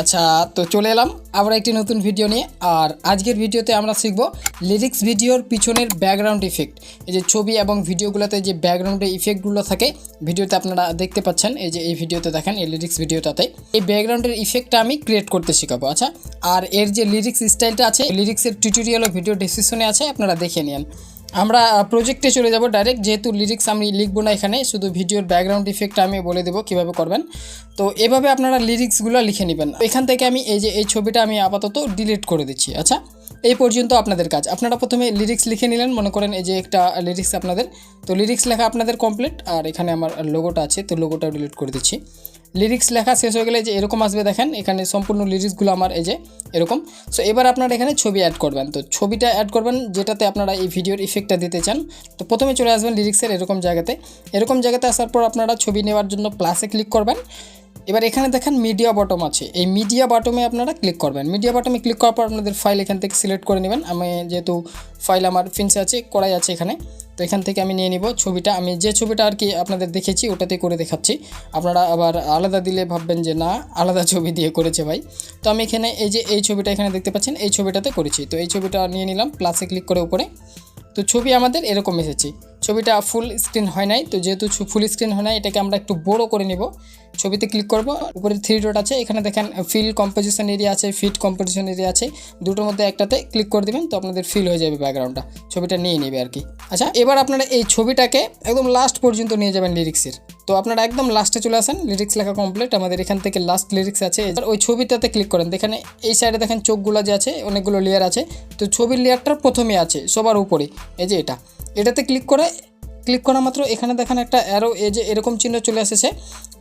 আচ্ছা তো চলে এলাম আবার একটি নতুন ভিডিও নিয়ে। আর আজকের ভিডিওতে আমরা শিখব লিরিক্স ভিডিওর পিছনের ব্যাকগ্রাউন্ড ইফেক্ট এই যে ছবি এবং ভিডিওগুলোতে যে ব্যাকগ্রাউন্ডে ইফেক্টগুলো থাকে ভিডিওতে আপনারা দেখতে পাচ্ছেন, এই যে এই ভিডিওতে দেখেন, এই লিরিক্স ভিডিওটাতে এই ব্যাকগ্রাউন্ডের ইফেক্টটা আমি ক্রিয়েট করতে শেখাবো আচ্ছা? আর এর যে লিরিক্স স্টাইলটা আছে লিরিক্সের টিউটোরিয়াল ও ভিডিও ডিসক্রিপশনে আছে, আপনারা দেখে নিন আমরা প্রজেক্টে চলে যাব ডাইরেক্ট যেহেতু লিরিক্স আমি লিখব না এখানে, শুধু ভিডিওর ব্যাকগ্রাউন্ড ইফেক্ট আমি বলে দেবো কীভাবে করবেন। তো এভাবে আপনারা লিরিক্সগুলো লিখে নেবেন। এখান থেকে আমি এই যে, এই ছবিটা আমি আপাতত ডিলিট করে দিচ্ছি। আচ্ছা এই পর্যন্ত আপনাদের কাজ। আপনারা প্রথমে লিরিক্স লিখে নিলেন, মনে করেন এই যে একটা লিরিক্স আপনাদের। তো লিরিক্স লেখা আপনাদের কমপ্লিট আর এখানে আমার লোগোটা আছে, তো লোগোটাও ডিলিট করে দিচ্ছি। লিরিক্স লেখা শেষ হয়ে গেলে যে এরকম আসবে দেখেন, এখানে সম্পূর্ণ লিরিক্সগুলো আমার এই যে এরকম। সো এবার আপনারা এখানে ছবি অ্যাড করবেন। তো ছবিটা অ্যাড করবেন যেটাতে আপনারা এই ভিডিওর ইফেক্টটা দিতে চান। তো প্রথমে চলে আসবেন লিরিক্সের এরকম জায়গাতে। এরকম জায়গাতে আসার পর আপনারা ছবি নেওয়ার জন্য প্লাসে ক্লিক করবেন। এবার এখানে দেখেন মিডিয়া বটম আছে। এই মিডিয়া বটমে আপনারা ক্লিক করবেন। মিডিয়া বটমে ক্লিক করার পর আপনাদের ফাইল এখান থেকে সিলেক্ট করে নেবেন। আমি যেহেতু ফাইল আমার ফিন্সে আছে করাই আছে এখানে। তো এখান থেকে আমি নিয়ে নিব ছবিটা। আমি যে ছবিটা আর কি আপনাদের দেখেছি, ওটাতে করে দেখাচ্ছি। আপনারা আবার আলাদা দিলে ভাববেন যে, না, আলাদা ছবি দিয়ে করেছে ভাই। তো আমি এখানে এই যে, এই ছবিটা এখানে দেখতে পাচ্ছেন, এই ছবিটাতে করেছি। তো এই ছবিটা নিয়ে নিলাম প্লাসে ক্লিক করে উপরে। তো ছবি আমাদের এরকম এসেছে। ছবিটা ফুল স্ক্রিন হয় নাই, তো যেহেতু ফুল স্ক্রিন হয় নাই, এটাকে আমরা একটু বড় করে নিব। ছবিতে ক্লিক করব, উপরে থ্রি ডট আছে, এখানে দেখেন ফিল কম্পোজিশন এরিয়া আছে ফিট কম্পোজিশন এরিয়া আছে, দুটোর মধ্যে একটাতে ক্লিক করে দিবেন, তো আপনাদের ফিল হয়ে যাবে ব্যাকগ্রাউন্ডটা ছবিটা নিয়ে নেবে আর কি। আচ্ছা এবার আপনারা এই ছবিটাকে একদম লাস্ট পর্যন্ত নিয়ে যাবেন লিরিক্সের তো আপনারা একদম লাস্টে চলে আসেন লিরিক্স লেখা কমপ্লিট আমাদের এখান থেকে লাস্ট লিরিক্স আছে। এবার ওই ছবিটাতে ক্লিক করেন, দেখেন, এই সাইডে দেখেন, চোখগুলো যে আছে, অনেকগুলো লেয়ার আছে, তো ছবির লেয়ারটার প্রথমে আছে, সবার উপরে, এই যে এটা। এটাতে ক্লিক করে ক্লিক করা মাত্র এখানে দেখেন একটা অ্যারো এ যে এরকম চিহ্ন চলে এসেছে,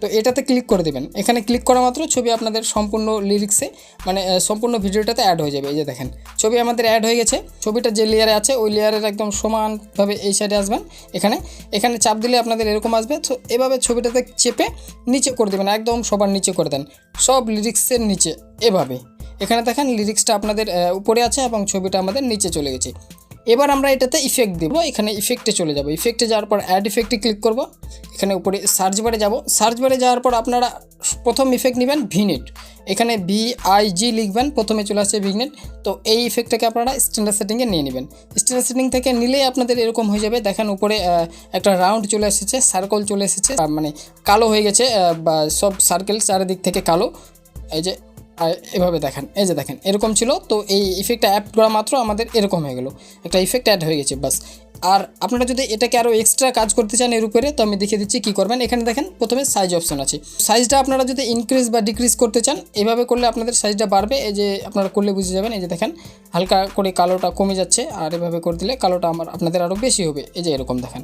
তো এটাতে ক্লিক করে দেবেন। এখানে ক্লিক করা মাত্র ছবি আপনাদের সম্পূর্ণ লিরিক্সে মানে সম্পূর্ণ ভিডিওটাতে অ্যাড হয়ে যাবে, এই যে দেখেন। ছবি আমাদের অ্যাড হয়ে গেছে, ছবিটা যে লেয়ারে আছে, ওই লেয়ারের একদম সমানভাবে এই সাইডে আসবেন, এখানে। এখানে চাপ দিলে আপনাদের এরকম আসবে, তো এভাবে ছবিটাতে চেপে নিচে করে দেবেন, একদম সবার নিচে করে দেন, সব লিরিক্সের নিচে, এভাবে। এখানে দেখেন লিরিক্সটা আপনাদের উপরে আছে এবং ছবিটা আমাদের নিচে চলে গেছে। এবার আমরা এটাতে ইফেক্ট দেবো। এখানে ইফেক্টে চলে যাব। ইফেক্টে যাওয়ার পর অ্যাড ইফেক্টে ক্লিক করব। এখানে উপরে সার্চ বারে যাব। সার্চ বারে যাওয়ার পর আপনারা প্রথম ইফেক্ট নেবেন ভিনেট এখানে ভি আই জি লিখবেন, প্রথমে চলে আসছে ভিগনেট তো এই ইফেক্টটাকে আপনারা স্ট্যান্ডার্ড সেটিংয়ে নিয়ে নেবেন। স্ট্যান্ডার্ড সেটিং থেকে নিলেই আপনাদের এরকম হয়ে যাবে। দেখেন উপরে একটা রাউন্ড চলে এসেছে সার্কল চলে এসেছে। মানে কালো হয়ে গেছে বা সব সার্কেল চারিদিক থেকে কালো। এই যে আর এভাবে দেখেন, এই যে দেখেন, এরকম ছিল। তো এই ইফেক্টটা অ্যাড করা মাত্র আমাদের এরকম হয়ে গেল। একটা ইফেক্ট অ্যাড হয়ে গেছে বাস আর আপনারা যদি এটাকে আরও এক্সট্রা কাজ করতে চান এর উপরে, তো আমি দেখিয়ে দিচ্ছি কী করবেন। এখানে দেখেন, প্রথমে সাইজ অপশন আছে। সাইজটা আপনারা যদি ইনক্রিজ বা ডিক্রিজ করতে চান, এভাবে করলে আপনাদের সাইজটা বাড়বে। এই যে আপনারা করলে বুঝে যাবেন, এই যে দেখেন, হালকা করে কালোটা কমে যাচ্ছে। আর এভাবে করে দিলে কালোটা আমার, আপনাদের আরও বেশি হবে। এই যে এরকম দেখেন।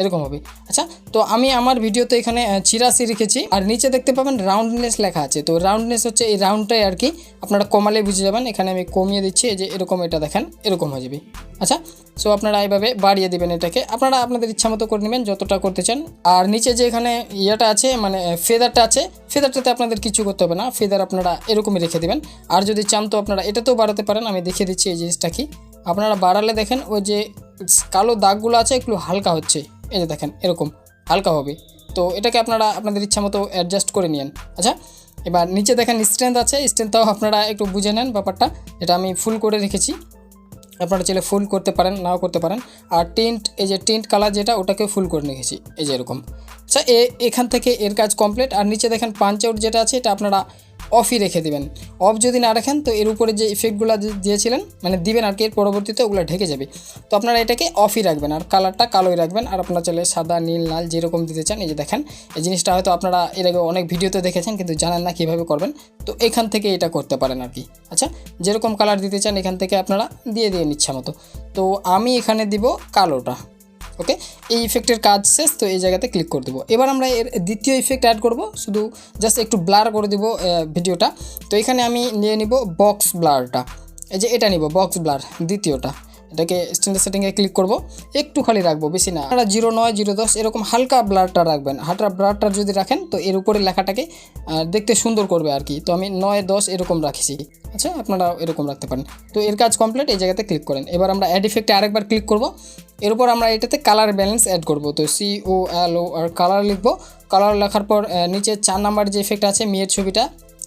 এরকম হবে। আচ্ছা তো আমি আমার ভিডিওতে এখানে চিরাশি রেখেছি। আর নিচে দেখতে পাবেন রাউন্ডনেস লেখা আছে। তো রাউন্ডনেস হচ্ছে এই রাউন্ডটাই আর কি। আপনারা কমালে বুঝে যাবেন। এখানে আমি কমিয়ে দিচ্ছি। যে এরকম এটা দেখেন, এরকম হয়ে যাবে। আচ্ছা সো আপনারা এইভাবে বাড়িয়ে দেবেন এটাকে। আপনারা আপনাদের ইচ্ছা মতো করে নেবেন, যতটা করতে চান। আর নিচে যে এখানে ইয়েটা আছে মানে ফেদারটা আছে ফেদারটাতে আপনাদের কিছু করতে হবে না। ফেদার আপনারা এরকমই রেখে দেবেন। আর যদি চান তো আপনারা এটাতেও বাড়াতে পারেন। আমি দেখিয়ে দিচ্ছি এই জিনিসটা কি। আপনারা বাড়ালে দেখেন, ওই যে কালো দাগগুলো আছে, একটু হালকা হচ্ছে। এই যে দেখেন, এরকম হালকা হবে। তো এটাকে আপনারা আপনাদের ইচ্ছা মতো অ্যাডজাস্ট করে নিন আচ্ছা এবার নিচে দেখেন স্ট্রেন্থ আছে স্ট্রেংথটাও আপনারা একটু বুঝে নেন ব্যাপারটা। এটা আমি ফুল করে রেখেছি। আপনারা চাইলে ফুল করতে পারেন, নাও করতে পারেন। আর টিন্ট এই যে টিন্ট কালার যেটা, ওটাকে ফুল করে রেখেছি। এই যে এরকম। আচ্ছা এ, এখান থেকে এর কাজ কমপ্লিট আর নিচে দেখেন পাঞ্চ আউট যেটা আছে, এটা আপনারা অফই রেখে দেবেন। অফ যদি না রাখেন, তো এর উপরে যে ইফেক্টগুলো দিয়েছিলেন মানে দিবেন আর কি, এর পরবর্তীতে ওগুলো ঢেকে যাবে। তো আপনারা এটাকে অফই রাখবেন, আর কালারটা কালোই রাখবেন, আর আপনারা চলে সাদা, নীল, লাল যেরকম দিতে চান, এই যে দেখেন, এই জিনিসটা হয়তো আপনারা এর আগে অনেক ভিডিওতে দেখেছেন, কিন্তু জানেন না কীভাবে করবেন। তো এখান থেকে এটা করতে পারেন আর কি। আচ্ছা যেরকম কালার দিতে চান, এখান থেকে আপনারা দিয়ে দিয়ে ইচ্ছা মতো। তো আমি এখানে দিব কালোটা। ওকে এই ইফেক্টের কাজ শেষ, তো এই জায়গাতে ক্লিক করে দেবো। এবার আমরা এর দ্বিতীয় ইফেক্ট অ্যাড করব। শুধু জাস্ট একটু ব্লার করে দেবো ভিডিওটা তো এখানে আমি নিয়ে নিব বক্স ব্লারটা এই যে এটা নিব বক্স ব্লার দ্বিতীয়টা। এটাকে স্ট্যান্ডার্ড সেটিংয়ে ক্লিক করব, একটু খালি রাখব, বেশি না। আপনারা জিরো নয় জিরো দশ, এরকম হালকা ব্লারটা রাখবেন। হালকা ব্লারটা যদি রাখেন, তো এর উপরে লেখাটাকে দেখতে সুন্দর করবে আর কি। তো আমি নয়, দশ এরকম রাখছি। আচ্ছা আপনারা এরকম রাখতে পারেন। তো এর কাজ কমপ্লিট এই জায়গাতে ক্লিক করেন। এবার আমরা অ্যাড ইফেক্টে আরেকবার ক্লিক করব। এর উপর আমরা এটাতে কালার ব্যালেন্স অ্যাড করব। তো C O L O R colour লিখব। কালার লেখার পর নিচে চার নাম্বার যে ইফেক্ট আছে, মেয়ের ছবিটা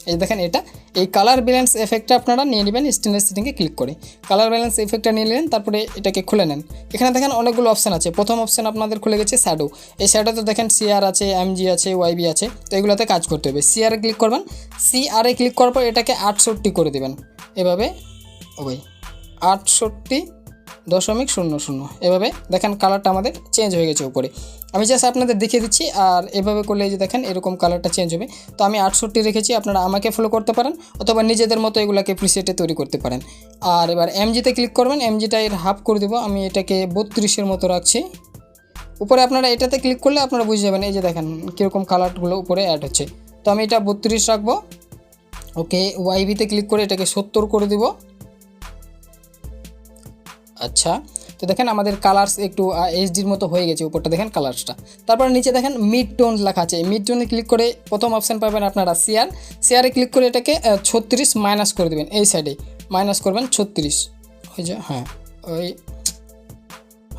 এই দেখেন এটা। এই কালার ব্যালেন্স এফেক্টটা আপনারা নিয়ে নেবেন স্টেনলেস সেটিংয়ে ক্লিক করে। কালার ব্যালেন্স এফেক্টটা নিয়ে নিলেন তারপরে এটাকে খুলে নেন। এখানে দেখেন অনেকগুলো অপশান আছে। প্রথম অপশান আপনাদের খুলে গেছে শ্যাডো এই শ্যাডোতে দেখেন সিআর আছে এমজি আছে ওয়াইবি আছে, তো এগুলোতে কাজ করতে হবে। সিআরে ক্লিক করবেন। সিআরে ক্লিক করার পর এটাকে আটষট্টি করে দেবেন। এভাবে ও ভাই আটষট্টি দশমিক শূন্য শূন্য। এভাবে দেখেন কালারটা আমাদের চেঞ্জ হয়ে গেছে উপরে। আমি জাস্ট আপনাদের দেখিয়ে দিচ্ছি, আর এভাবে করলে যে দেখেন এরকম কালারটা চেঞ্জ হবে। তো আমি আটষট্টি রেখেছি, আপনারা আমাকে ফলো করতে পারেন, অথবা নিজেদের মতো এগুলোকে প্রিসেটে তৈরি করতে পারেন। আর এবার এমজিতে ক্লিক করবেন এমজিটা এর হাফ করে দেবো, আমি এটাকে বত্রিশের মতো রাখছি। উপরে আপনারা এটাতে ক্লিক করলে আপনারা বুঝে যাবেন, এই যে দেখেন কীরকম কালারগুলো উপরে অ্যাড হচ্ছে। তো আমি এটা বত্রিশ রাখব। ওকে ওয়াইবিতে ক্লিক করে এটাকে সত্তর করে দিব। আচ্ছা তো দেখেন আমাদের কালার্স একটু এইচডির মতো হয়ে গেছে উপরটা, দেখেন কালার্সটা তারপর নিচে দেখেন মিড টোন লেখা আছে। মিড টোনে ক্লিক করে প্রথম অপশান পাবেন আপনারা সিয়ার সিয়ারে ক্লিক করে এটাকে ছত্রিশ মাইনাস করে দেবেন এই সাইডে মাইনাস করবেন ছত্রিশ। ওই যে হ্যাঁ ওই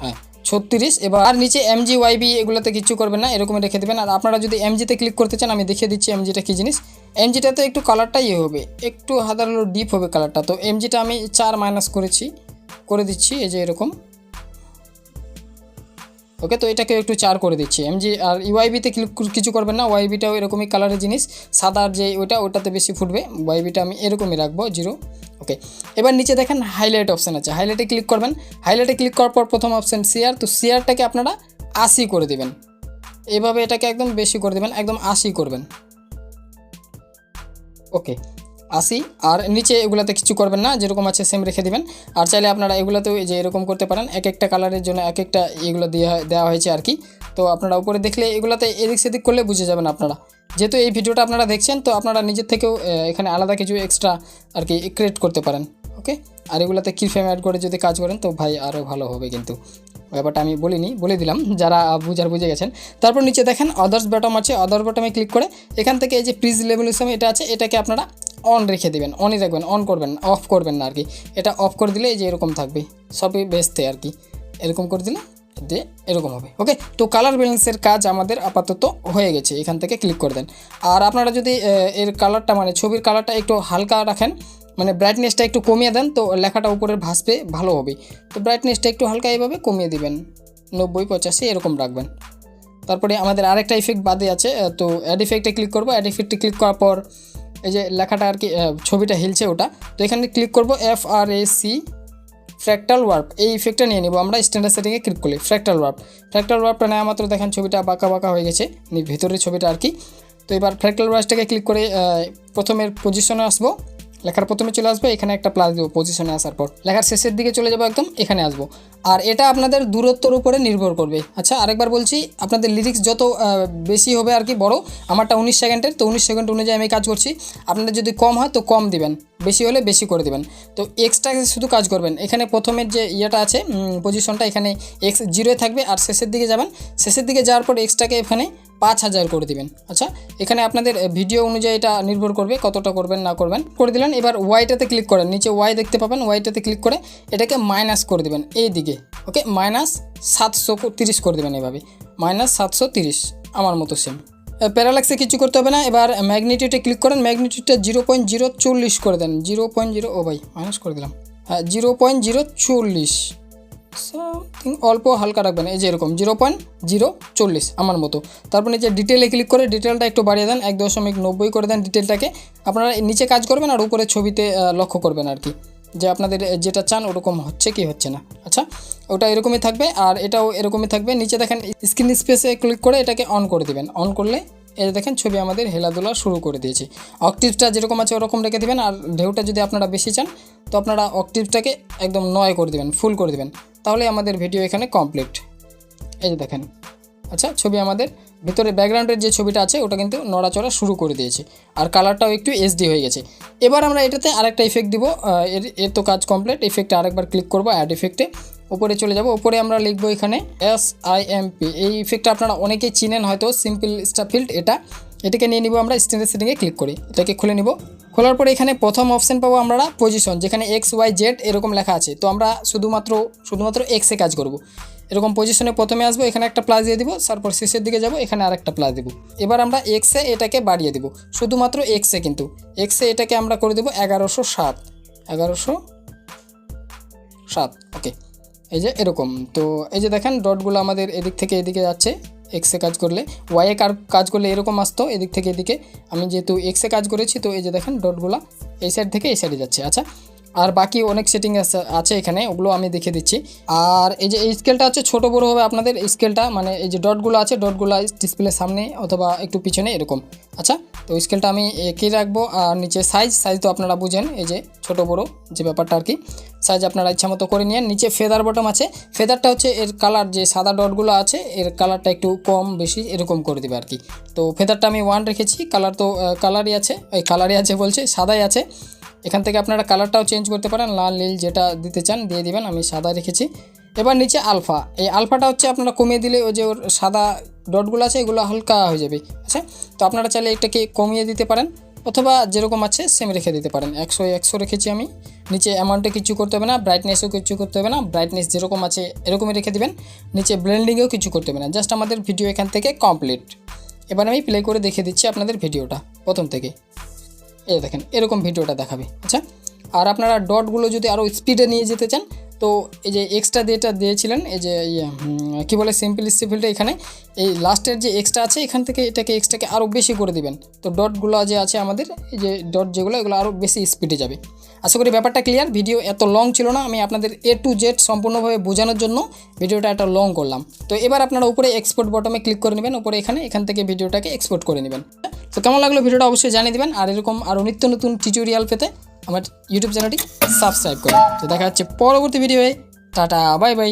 হ্যাঁ ছত্রিশ। এবার আর নিচে এমজি ওয়াইবি এগুলোতে কিছু করবেন না এরকম রেখে দেবেন। আর আপনারা যদি এমজিতে ক্লিক করতে চান, আমি দেখিয়ে দিচ্ছি এমজিটা কী জিনিস? এমজিটাতে একটু কালারটা ইয়ে হবে। একটু হাজার ডিপ হবে কালারটা তো এমজিটা আমি চার মাইনাস করেছি। করে দিচ্ছি, এই যে এরকম। ওকে তো এটাকে একটু চার করে দিচ্ছি। এমজি আর ইউআইবিতে ক্লিক কিছু করবেন না ওয়াইবিটাও এরকমই কালারের জিনিস। সাদার যে ওইটা, ওটাতে বেশি ফুটবে। ওয়াইবিটা আমি এরকমই রাখব, জিরো। ওকে এবার নিচে দেখেন হাইলাইট অপশান আছে। হাইলাইটে ক্লিক করবেন। হাইলাইটে ক্লিক করার পর প্রথম অপশান সিআর তো সিআরটাকে আপনারা আশি করে দেবেন। এভাবে এটাকে একদম বেশি করে দেবেন, একদম আশি করবেন। ওকে আশি আর নিচে এগুলাতে কিছু করবেন না, যেরকম আছে সেম রেখে দিবেন। আর চাইলে আপনারা এগুলোতেও যে এরকম করতে পারেন, এক একটা কালারের জন্য এক একটা এগুলো দেওয়া দেওয়া হয়েছে আর কি। তো আপনারা উপরে দেখলে এগুলোতে এদিক সেদিক করলে বুঝে যাবেন আপনারা। যেহেতু এই ভিডিওটা আপনারা দেখছেন, তো আপনারা নিজের থেকেও এখানে আলাদা কিছু এক্সট্রা আর কি ক্রিয়েট করতে পারেন ওকে আর এগুলোতে কি ফ্রেম অ্যাড করে যদি কাজ করেন, তো ভাই আরও ভালো হবে কিন্তু। ব্যাপারটা আমি বলিনি, বলে দিলাম, যারা বুঝার বুঝে গেছেন। তারপর নিচে দেখেন আদার্স বটম আছে আদার বটমে ক্লিক করে এখান থেকে এই যে প্রিজ লেভেলিজম এটা আছে, এটাকে আপনারা অন রেখে দেবেন অনই রাখবেন অন করবেন অফ করবেন না আর কি এটা অফ করে দিলে এই যে এরকম থাকবে, সবই বেসতে আর কি এরকম করে দিলে দিয়ে এরকম হবে। ওকে তো কালার ব্যালেন্সের কাজ আমাদের আপাতত হয়ে গেছে, এখান থেকে ক্লিক করে দেন। আর আপনারা যদি এর কালারটা মানে ছবির কালারটা একটু হালকা রাখেন মানে ব্রাইটনেসটা একটু কমিয়ে দেন, তো লেখাটা উপরে ভাসবে, ভালো হবে। তো ব্রাইটনেসটা একটু হালকা এইভাবে কমিয়ে দিবেন, নব্বই, পঁচাশি, এরকম রাখবেন। তারপরে আমাদের আরেকটা ইফেক্ট বাদে আছে তো অ্যাড ইফেক্টে ক্লিক করব। অ্যাড ইফেক্টে ক্লিক করার পর এই যে লেখাটা আর কি ছবিটা হিলছে ওটা, তো এখানে ক্লিক করব F R A C fractal warp এই ইফেক্টটা নিয়ে নেব আমরা স্ট্যান্ডার্ড সেটিংয়ে ক্লিক করি ফ্র্যাক্টাল ওয়ার্প ফ্র্যাক্টাল ওয়ার্পটা নেওয়া মাত্র দেখেন ছবিটা বাঁকা বাঁকা হয়ে গেছে ভেতরের ছবিটা আর কি। তো এবার ফ্র্যাক্টাল ওয়ার্সটাকে ক্লিক করে প্রথমের পজিশনে আসব। লেখার প্রথমে চলে আসবে, এখানে একটা প্লাস দেবো পজিশনে আসার পর। লেখার শেষের দিকে চলে যাব একদম, এখানে আসব। আর এটা আপনাদের দূরত্বর উপরে নির্ভর করবে। আচ্ছা আরেকবার বলছি, আপনাদের লিরিক্স যত বেশি হবে আর কি বড়, আমারটা উনিশ সেকেন্ডের, তো উনিশ সেকেন্ড অনুযায়ী আমি কাজ করছি। আপনাদের যদি কম হয় তো কম দিবেন। বেশি হলে বেশি করে দেবেন। তো এক্সট্রা শুধু কাজ করবেন। এখানে প্রথমের যে ইয়েটা আছে পজিশনটা এখানে এক্স জিরোয় থাকবে আর শেষের দিকে যাবেন। শেষের দিকে যাওয়ার পর এক্সট্রাকে এখানে পাঁচ হাজার করে দিবেন। আচ্ছা এখানে আপনাদের ভিডিও অনুযায়ী এটা নির্ভর করবে কতটা করবেন, না করবেন। করে দিলেন, এবার ওয়াইটাতে ক্লিক করেন। নিচে ওয়াই দেখতে পাবেন ওয়াইটাতে ক্লিক করে এটাকে মাইনাস করে দেবেন এই দিকে। ওকে মাইনাস সাতশো তিরিশ করে দেবেন এভাবে। মাইনাস সাতশো তিরিশ, আমার মতো সেম প্যারালাক্সে কিছু করতে হবে না। এবার ম্যাগনিটিউডে ক্লিক করেন। ম্যাগনিটিউডটা জিরো পয়েন্ট জিরো চল্লিশ করে দেন। জিরো পয়েন্ট জিরো, ও ভাই মাইনাস করে দিলাম। হ্যাঁ জিরো পয়েন্ট জিরো চল্লিশ। সামথিং অল্প হালকা রাখবেন। এই যে এরকম, জিরো পয়েন্ট জিরো চল্লিশ আমার মতো। তারপর নিচে ডিটেলে ক্লিক করে ডিটেলটা একটু বাড়িয়ে দেন। এক দশমিক নব্বই করে দেন ডিটেলটাকে আপনারা নিচে কাজ করবেন আর উপরে ছবিতে লক্ষ্য করবেন আর কি। যে আপনাদের যেটা চান ওরকম হচ্ছে কি হচ্ছে না। আচ্ছা ওটা এরকমই থাকবে আর এটাও এরকমই থাকবে। নিচে দেখেন স্ক্রিন স্পেসে ক্লিক করে এটাকে অন করে দিবেন। অন করলে এই দেখেন ছবি আমাদের হেলাধুলা শুরু করে দিয়েছে। অকটিভটা যেরকম আছে ওরকম রেখে দেবেন আর ঢেউটা যদি আপনারা বেশি চান, তো আপনারা অকটিভটাকে একদম নয় করে দেবেন, ফুল করে দেবেন। তাহলে আমাদের ভিডিও এখানে কমপ্লিট। এই দেখেন। আচ্ছা ছবি আমাদের ভিতরে ব্যাকগ্রাউন্ডের যে ছবিটা আছে, ওটা কিন্তু নড়াচড়া শুরু করে দিয়েছে। আর কালারটাও একটু এইচডি হয়ে গেছে। এবার আমরা এটাতে আরেকটা ইফেক্ট দিব। এর এর তো কাজ কমপ্লিট ইফেক্টে আরেকবার ক্লিক করব অ্যাড ইফেক্টে উপরে চলে যাব। উপরে আমরা লিখব এখানে এস আই এম পি এই ইফেক্টটা আপনারা অনেকেই চিনেন হয়তো সিম্পল স্টাফিল্ড এটা। এটাকে নিয়ে নিব আমরা স্ট্যান্ডার্ড সেটিংয়ে ক্লিক করি। এটাকে খুলে নিব। খোলার পরে এখানে প্রথম অপশান পাবো আমরা পজিশন যেখানে এক্স ওয়াই জেড এরকম লেখা আছে। তো আমরা শুধুমাত্র শুধুমাত্র এক্সে কাজ করব। এরকম পজিশনে প্রথমে আসব, এখানে একটা প্লাস দিয়ে দিব, তারপর শেষের দিকে যাব, এখানে আরেকটা প্লাস দেবো। এবার আমরা এক্সে এটাকে বাড়িয়ে দেবো। শুধুমাত্র এক্সে কিন্তু। এক্সে এটাকে আমরা করে দেবো এগারোশো সাত। এগারোশো সাত ওকে এই যে এরকম। তো এই যে দেখেন ডটগুলো আমাদের এদিক থেকে এদিকে যাচ্ছে এক্সে কাজ করলে। ওয়াইয়ে কাজ করলে এরকম আসতো, এদিক থেকে এদিকে। আমি যেহেতু এক্সে কাজ করেছি, তো এই যে দেখেন ডটগুলো এই সাইড থেকে এই সাইডে যাচ্ছে। আচ্ছা আর বাকি অনেক সেটিং আছে এখানে, ওগুলো আমি দেখে দিচ্ছি। আর এই যে, এই স্কেলটা হচ্ছে ছোটো বড়ো হবে আপনাদের স্কেলটা মানে এই যে ডটগুলো আছে ডটগুলো ডিসপ্লের সামনে অথবা একটু পিছনে এরকম। আচ্ছা তো স্কেলটা আমি একই রাখব, আর নিচে সাইজ সাইজ তো আপনারা বুঝেন, এই যে ছোট বড় যে ব্যাপারটা আর কি। সাইজ আপনারা ইচ্ছা মতো করে নিয়ে নিচে ফেদার বটম আছে। ফেদারটা হচ্ছে এর কালার যে সাদা ডটগুলো আছে, এর কালারটা একটু কম, বেশি এরকম করে দেবে আর কি। তো ফেদারটা আমি ওয়ান রেখেছি কালার তো কালারই আছে, ওই কালারই আছে বলছে, সাদাই আছে। এখান থেকে আপনারা কালারটাও চেঞ্জ করতে পারেন, লাল, নীল যেটা দিতে চান দিয়ে দিবেন, আমি সাদা রেখেছি। এবার নিচে আলফা। এই আলফাটা হচ্ছে আপনারা কমিয়ে দিলে ওই যে ওর সাদা ডটগুলো আছে, এগুলো হালকা হয়ে যাবে আচ্ছা? তো আপনারা চাইলে এটাকে কমিয়ে দিতে পারেন, অথবা যেরকম আছে সেম রেখে দিতে পারেন। একশো একশো রেখেছি আমি। নিচে অ্যামাউন্টে কিছু করতে হবে না ব্রাইটনেসও কিছু করতে হবে না ব্রাইটনেস যেরকম আছে এরকমই রেখে দিবেন। নিচে ব্লেন্ডিংয়েও কিছু করতে হবে না জাস্ট আমাদের ভিডিও এখান থেকে কমপ্লিট এবার আমি প্লে করে দেখে দিচ্ছি আপনাদের ভিডিওটা প্রথম থেকে। এই দেখেন, এরকম ভিডিওটা দেখাবে। আচ্ছা আর আপনারা ডটগুলো যদি আরও স্পিডে নিয়ে যেতে চান তো এই যে এক্সট্রা যেটা দিয়েছিলেন, এই যে ইয়ে কী বলে সিম্পল স্টিফিলটা এখানে, এই লাস্টের যে এক্সট্রা আছে, এখান থেকে এটাকে এক্সট্রাকে আরও বেশি করে দিবেন। তো ডটগুলো যে আছে আমাদের, এই যে ডট যেগুলো, এগুলো আরও বেশি স্পিডে যাবে। আশা করি ব্যাপারটা ক্লিয়ার ভিডিও এত লং ছিল না, আমি আপনাদের এ টু জেড সম্পূর্ণভাবে বোঝানোর জন্য ভিডিওটা একটা লং করলাম। তো এবার আপনারা উপরে এক্সপোর্ট বটমে ক্লিক করে নেবেন, উপরে এখানে, এখান থেকে ভিডিওটাকে এক্সপোর্ট করে নেবেন। তো কেমন লাগল ভিডিওটা অবশ্যই জানিয়ে দেবেন, আর এরকম আরও নিত্য নতুন টিউটোরিয়াল পেতে আমার ইউটিউব চ্যানেলটি সাবস্ক্রাইব করুন তো দেখা যাচ্ছে পরবর্তী ভিডিওয়ে টাটা বাই বাই